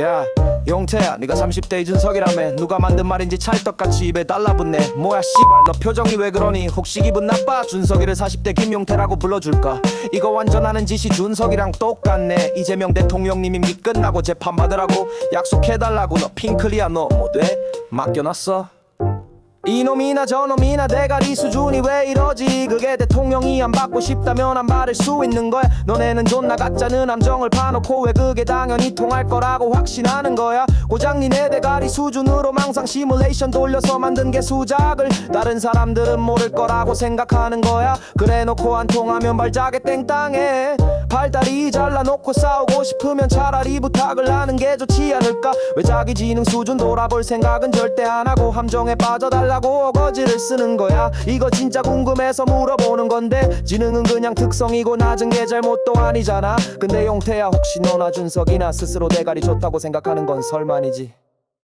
야 용태야 네가 30대 이준석이라며 누가 만든 말인지 찰떡같이 입에 달라붙네. 뭐야 씨발 너 표정이 왜 그러니? 혹시 기분 나빠? 준석이를 40대 김용태라고 불러줄까? 이거 완전 하는 짓이 준석이랑 똑같네. 이재명 대통령님이 미 끝나고 재판 받으라고 약속해달라고. 너 핑클이야 너 뭐 돼? 맡겨놨어 이놈이나 저놈이나 대가리 수준이 왜 이러지? 그게 대통령이 안 받고 싶다면 안 받을 수 있는 거야. 너네는 존나 가짜는 함정을 파놓고 왜 그게 당연히 통할 거라고 확신하는 거야? 고작 니네 대가리 수준으로 망상 시뮬레이션 돌려서 만든 게 수작을 다른 사람들은 모를 거라고 생각하는 거야. 그래 놓고 안 통하면 발작에 땡땅해 팔다리 잘라놓고 싸우고 싶으면 차라리 부탁을 하는 게 좋지 않을까? 왜 자기 지능 수준 돌아볼 생각은 절대 안 하고 함정에 빠져달라고 어거지를 쓰는 거야? 이거 진짜 궁금해서 물어보는 건데 지능은 그냥 특성이고 낮은 게 잘못도 아니잖아. 근데 용태야 혹시 너나 준석이나 스스로 대가리 좋다고 생각하는 건 설만이지